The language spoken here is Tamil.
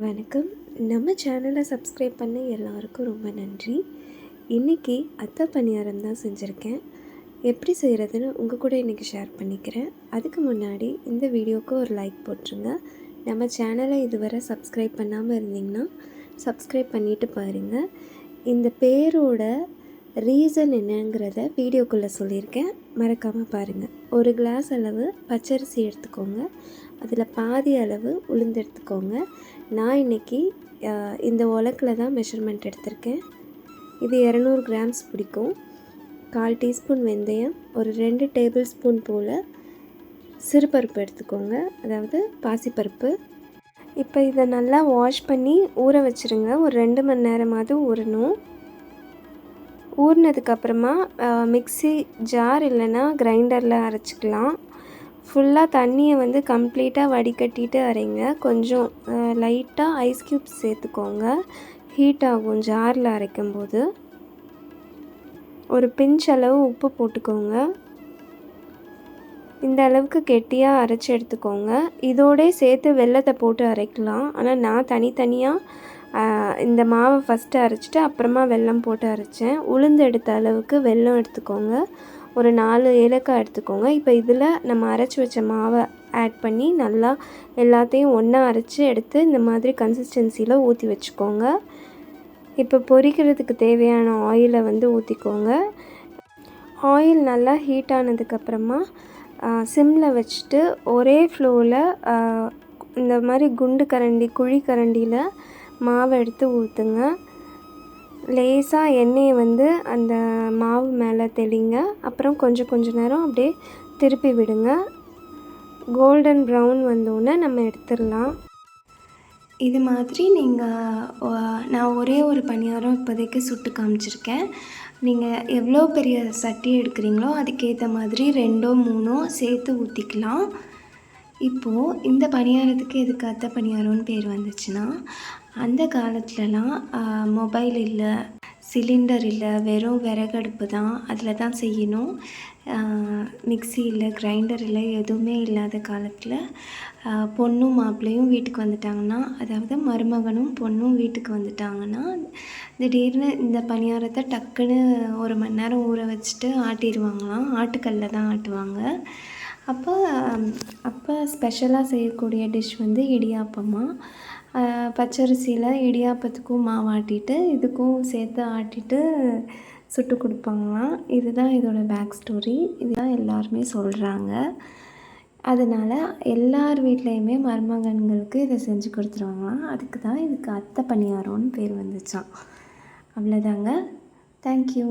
வணக்கம். நம்ம சேனலை சப்ஸ்கிரைப் பண்ண எல்லாருக்கும் ரொம்ப நன்றி. இன்றைக்கி அத்தை பணியாரம் தான் செஞ்சுருக்கேன். எப்படி செய்கிறதுன்னு உங்கள் கூட இன்றைக்கி ஷேர் பண்ணிக்கிறேன். அதுக்கு முன்னாடி இந்த வீடியோவுக்கு ஒரு லைக் போட்டுருங்க. நம்ம சேனலை இதுவரை சப்ஸ்கிரைப் பண்ணாமல் இருந்தீங்கன்னா சப்ஸ்கிரைப் பண்ணிவிட்டு பாருங்கள் இந்த பேரோட ரீசன் என்னங்கிறத வீடியோக்குள்ளே சொல்லியிருக்கேன். மறக்காமல் பாருங்கள் ஒரு கிளாஸ் அளவு பச்சரிசி எடுத்துக்கோங்க. அதில் பாதி அளவு உளுந்து எடுத்துக்கோங்க. நான் இன்றைக்கி இந்த உலக்கில் தான் மெஷர்மெண்ட் எடுத்திருக்கேன். இது இரநூறு கிராம்ஸ் பிடிக்கும். கால் டீஸ்பூன் வெந்தயம் ஒரு ரெண்டு டேபிள் ஸ்பூன் போல் சிறுபருப்பு எடுத்துக்கோங்க. அதாவது பாசிப்பருப்பு. இப்போ இதை நல்லா வாஷ் பண்ணி ஊற வச்சுருங்க. ஒரு ரெண்டு மணி நேரமாவது ஊறணும். ஊறினதுக்கப்புறமா மிக்சி ஜார் இல்லைன்னா கிரைண்டரில் அரைச்சிக்கலாம். ஃபுல்லாக தண்ணியை வந்து கம்ப்ளீட்டாக வடிகட்டிட்டு அரைங்க. கொஞ்சம் லைட்டாக ஐஸ் க்யூப்ஸ் சேர்த்துக்கோங்க. ஹீட் ஆகும் ஜாரில் அரைக்கும்போது. ஒரு பிஞ்ச் அளவு உப்பு போட்டுக்கோங்க. இந்த அளவுக்கு கெட்டியாக அரைச்சி எடுத்துக்கோங்க. இதோடே சேர்த்து வெள்ளத்தை போட்டு அரைக்கலாம். ஆனால் நான் தனித்தனியாக இந்த மாவை ஃபஸ்ட்டு அரைச்சிட்டு அப்புறமா வெல்லம் போட்டு அரைச்சேன். உளுந்து எடுத்த அளவுக்கு வெல்லம் எடுத்துக்கோங்க. ஒரு நாலு ஏலக்காய் எடுத்துக்கோங்க. இப்போ இதில் நம்ம அரைச்சி வச்ச மாவை ஆட் பண்ணி நல்லா எல்லாத்தையும் ஒன்றா அரைச்சி எடுத்து இந்த மாதிரி கன்சிஸ்டன்சியில் ஊற்றி வச்சுக்கோங்க. இப்போ பொரிக்கிறதுக்கு தேவையான ஆயிலை வந்து ஊற்றிக்கோங்க ஆயில் நல்லா ஹீட் ஆனதுக்கப்புறமா சிம்மில் வச்சுட்டு ஒரே ஃப்ளோவில் இந்த மாதிரி குண்டு கரண்டி குழி கரண்டியில் மாவை எடுத்து ஊற்றுங்க லேசாக எண்ணெயை வந்து அந்த மாவு மேலே தெளிங்க. அப்புறம் கொஞ்சம் கொஞ்ச நேரம் அப்படியே திருப்பி விடுங்க. கோல்டன் ப்ரௌன் வந்தோடனே நம்ம எடுத்துடலாம். இது மாதிரி நீங்கள் நான் ஒரே ஒரு பணியாரம் இப்போதைக்கு சுட்டு காமிச்சிருக்கேன். நீங்கள் எவ்வளோ பெரிய சட்டி எடுக்கிறீங்களோ அதுக்கேற்ற மாதிரி ரெண்டோ மூணோ சேர்த்து ஊற்றிக்கலாம் இப்போது இந்த பணியாரத்துக்கு எதுக்கு அத்தை பணியாரம்னு பேர் வந்துச்சுன்னா அந்த காலத்துலலாம் மொபைல் இல்லை சிலிண்டர் இல்லை வெறும் விறகடுப்பு தான் அதில் தான் செய்யணும். மிக்சி இல்லை கிரைண்டர் இல்லை எதுவுமே இல்லாத காலத்தில் பொண்ணும் மாப்பிள்ளையும் வீட்டுக்கு வந்துட்டாங்கன்னா அதாவது மருமகனும் பொண்ணும் வீட்டுக்கு வந்துட்டாங்கன்னா திடீர்னு இந்த பணியாரத்தை டக்குன்னு ஒரு மணி நேரம் ஊற வச்சுட்டு ஆட்டிடுவாங்களாம் ஆட்டுக்கல்ல தான் ஆட்டுவாங்க. அப்போ அப்போ ஸ்பெஷலாக செய்யக்கூடிய டிஷ் வந்து இடியாப்பமாக பச்சரிசியில் இடியாப்பத்துக்கும் மாவு ஆட்டிட்டு இதுக்கும் சேர்த்து ஆட்டிட்டு சுட்டு கொடுப்பாங்களாம். இதுதான் இதோடய பேக் ஸ்டோரி இதுதான் எல்லாருமே சொல்கிறாங்க அதனால் எல்லார் வீட்லேயுமே மருமகன்களுக்கு இதை செஞ்சு கொடுத்துருவாங்களாம். அதுக்கு தான் இதுக்கு அத்தை பணியாரம்னு பேர் வந்துச்சான் அவ்வளோதாங்க தேங்க்யூ